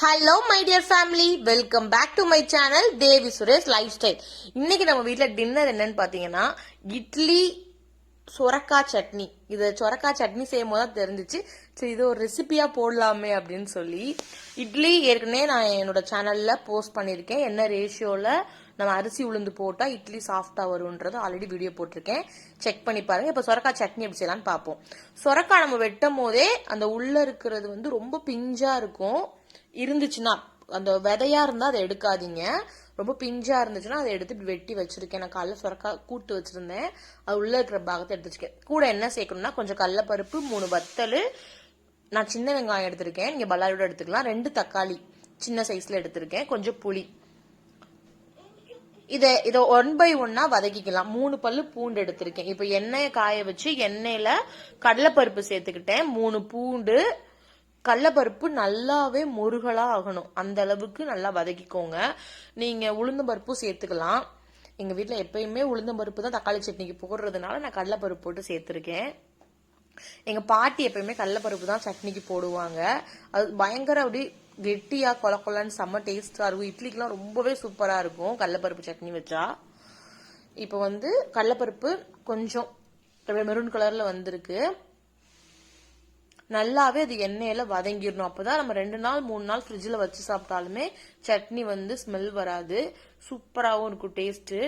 Hello my dear family welcome back to my channel Devi Suresh life style இன்னைக்கு நம்ம வீட்டில் dinner என்னன்னு பார்த்தீங்கன்னா இட்லி சுரக்காய் சட்னி. இதை சுரக்காய் சட்னி செய்யும் போது தான் தெரிஞ்சிச்சு. சரி இது ஒரு ரெசிபியாக போடலாமே அப்படின்னு சொல்லி இட்லி ஏற்கனவே நான் என்னோட சேனலில் போஸ்ட் பண்ணியிருக்கேன். என்ன ரேஷியோவில் நம்ம அரிசி உளுந்து போட்டால் இட்லி சாஃப்டாக வரும்ன்றது ஆல்ரெடி வீடியோ போட்டிருக்கேன். செக் பண்ணி பாருங்கள் இப்போ சொரக்காய் சட்னி எப்படி செய்யலான்னு பார்ப்போம் சுரக்கா நம்ம வெட்டும் போதே அந்த உள்ளே இருக்கிறது வந்து ரொம்ப பிஞ்சாக இருக்கும். இருந்துச்சுன்னா அந்த விதையா இருந்தா அதை எடுக்காதீங்க. ரொம்ப பிஞ்சா இருந்துச்சுன்னா அதை எடுத்து இப்படி வெட்டி வச்சிருக்கேன். நான் காலைல சுரக்கா கூட்டு வச்சிருந்தேன். அது உள்ள இருக்கிற பாகத்தை எடுத்து வச்சிருக்கேன். கூட என்ன சேர்க்கணும்னா கொஞ்சம் கடலப்பருப்பு மூணு வத்தல். நான் சின்ன வெங்காயம் எடுத்திருக்கேன். நீங்க பல்லாரியோட எடுத்துக்கலாம். ரெண்டு தக்காளி. சின்ன சைஸ்ல எடுத்திருக்கேன். கொஞ்சம் புளி. இதை இதை ஒன் பை ஒன்னா வதக்கிக்கலாம். மூணு பல்லு பூண்டு எடுத்திருக்கேன். இப்போ எண்ணெயை காய வச்சு எண்ணெயில கடலைப்பருப்பு சேர்த்துக்கிட்டேன். மூணு பூண்டு கடலப்பருப்பு நல்லாவே முருகலா ஆகணும். அந்த அளவுக்கு நல்லா வதக்கிக்கோங்க. நீங்க உளுந்தம் பருப்பும் சேர்த்துக்கலாம். எங்க வீட்டில் எப்பயுமே உளுந்தம் பருப்பு தான் தக்காளி சட்னிக்கு போடுறதுனால நான் கடலைப்பருப்பு போட்டு சேர்த்துருக்கேன். எங்க பாட்டி எப்பயுமே கடலைப்பருப்பு தான் சட்னிக்கு போடுவாங்க. அது பயங்கர அப்படி கெட்டியா கொல கொலன்னு செம்ம டேஸ்டா இருக்கும். இட்லிக்கெல்லாம் ரொம்பவே சூப்பரா இருக்கும் கடலைப்பருப்பு சட்னி வச்சா. இப்போ வந்து கடலைப்பருப்பு கொஞ்சம் மெரூன் கலர்ல வந்திருக்கு. நல்லாவே அது எண்ணெயில வதங்கிடணும். அப்பதான் நம்ம ரெண்டு நாள் மூணு நாள் ஃப்ரிட்ஜில் வச்சு சாப்பிட்டாலுமே சட்னி வந்து ஸ்மெல் வராது. சூப்பராகவும் இருக்கும் டேஸ்ட்டு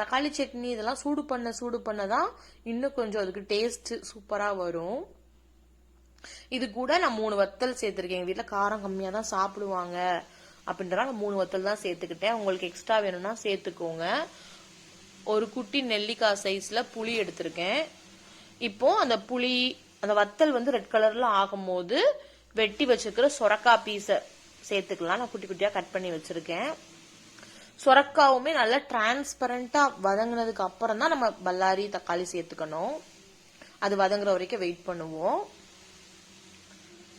தக்காளி சட்னி இதெல்லாம் சூடு பண்ண சூடு பண்ண தான் இன்னும் கொஞ்சம் அதுக்கு டேஸ்ட்டு சூப்பராக வரும். இது கூட நான் மூணு வத்தல் சேர்த்துருக்கேன். எங்கள் வீட்டில் காரம் கம்மியாக தான் சாப்பிடுவாங்க. அப்படின்றனால மூணு வத்தல் தான் சேர்த்துக்கிட்டேன். உங்களுக்கு எக்ஸ்ட்ரா வேணும்னா சேர்த்துக்கோங்க. ஒரு குட்டி நெல்லிக்காய் சைஸில் புளி எடுத்திருக்கேன். இப்போ அந்த புளி அந்த வத்தல் வந்து ரெட் கலர்ல ஆகும்போது வெட்டி வச்சிருக்கிற சொரக்கா பீஸை சேர்த்துக்கலாம். நான் குட்டி குட்டியா கட் பண்ணி வச்சிருக்கேன். சொரக்காவுமே நல்லா டிரான்ஸ்பரண்டா வதங்கினதுக்கு அப்புறம் தான் நம்ம பல்லாரி தக்காளி சேர்த்துக்கணும். அது வதங்குற வரைக்கும் வெயிட் பண்ணுவோம்.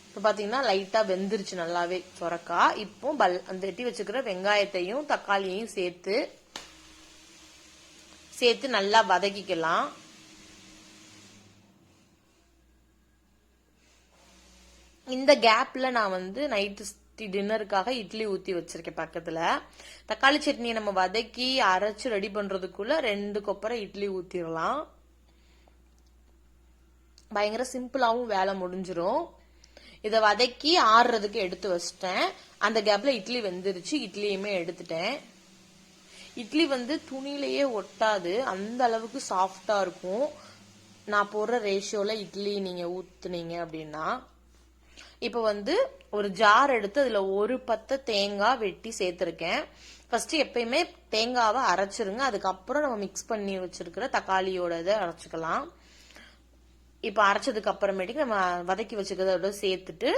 இப்போ பார்த்தீங்கன்னா லைட்டாக வெந்துருச்சு நல்லாவே சொரக்கா. இப்போ பல் அந்த வெட்டி வச்சுக்கிற வெங்காயத்தையும் தக்காளியையும் சேர்த்து சேர்த்து நல்லா வதக்கிக்கலாம். இந்த கேப்ல நான் வந்து நைட்டு டின்னருக்காக இட்லி ஊத்தி வச்சிருக்கேன் பக்கத்துல. தக்காளி சட்னியை நம்ம வதக்கி அரைச்சு ரெடி பண்றதுக்குள்ள ரெண்டு கொப்பரை இட்லி ஊத்திடலாம். பயங்கர சிம்பிளாவும் வேலை முடிஞ்சிடும் இதை வதக்கி ஆறுறதுக்கு எடுத்து வச்சிட்டேன். அந்த கேப்ல இட்லி வெந்துருச்சு. இட்லியுமே எடுத்துட்டேன். இட்லி வந்து துணியிலேயே ஒட்டாது. அந்த அளவுக்கு சாஃப்டா இருக்கும். நான் போடுற ரேஷியோல இட்லி நீங்க ஊத்துனீங்க அப்படின்னா. இப்போ வந்து ஒரு ஜார் எடுத்து அதுல ஒரு பத்த தேங்காய் வெட்டி சேர்த்திருக்கேன். ஃபர்ஸ்ட் எப்பயுமே தேங்காவை அரைச்சிருங்க. அதுக்கப்புறம் நம்ம மிக்ஸ் பண்ணி வச்சிருக்கிற தக்காளியோட இதை அரைச்சிக்கலாம். இப்போ அரைச்சதுக்கு அப்புறமேட்டுக்கு நம்ம வதக்கி வச்சுக்கிறதோட சேர்த்துட்டு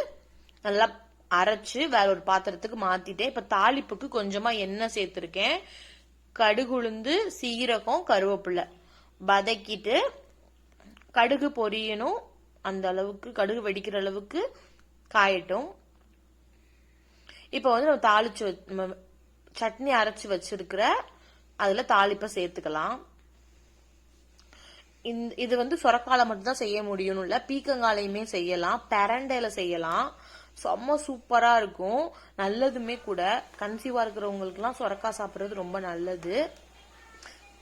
நல்லா அரைச்சு வேற ஒரு பாத்திரத்துக்கு மாத்திட்டேன். இப்ப தாளிப்புக்கு கொஞ்சமா எண்ணெய் சேர்த்திருக்கேன். கடுகுளுந்து சீரகம் கருவேப்பிலை வதக்கிட்டு கடுகு பொரியணும். அந்த அளவுக்கு கடுகு வெடிக்கிற அளவுக்கு காயட்டும். இப்போ வந்து நம்ம தாளிச்சு சட்னி அரைச்சு வச்சிருக்கிற அதுல தாளிப்பை சேர்த்துக்கலாம். இது வந்து சொரக்கால மட்டும்தான் செய்ய முடியும் இல்ல பீக்கங்காலையுமே செய்யலாம் பெரண்டையில செய்யலாம். செம்ம சூப்பரா இருக்கும். நல்லதுமே கூட. கன்சீவா இருக்கிறவங்களுக்குலாம் சொரக்காய் சாப்பிட்றது ரொம்ப நல்லது.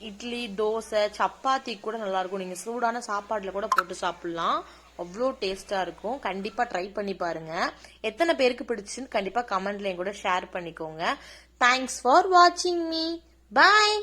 இட்லி தோசை சப்பாத்தி கூட நல்லா இருக்கும். நீங்க சூடான சாப்பாடுல கூட போட்டு சாப்பிடலாம். அவ்வளோ டேஸ்ட்டாக இருக்கும். கண்டிப்பாக ட்ரை பண்ணி பாருங்கள் எத்தனை பேருக்கு பிடிச்சுன்னு கண்டிப்பாக கமெண்ட்லேயும் கூட ஷேர் பண்ணிக்கோங்க. தேங்க்ஸ் ஃபார் வாட்சிங் மீ பாய்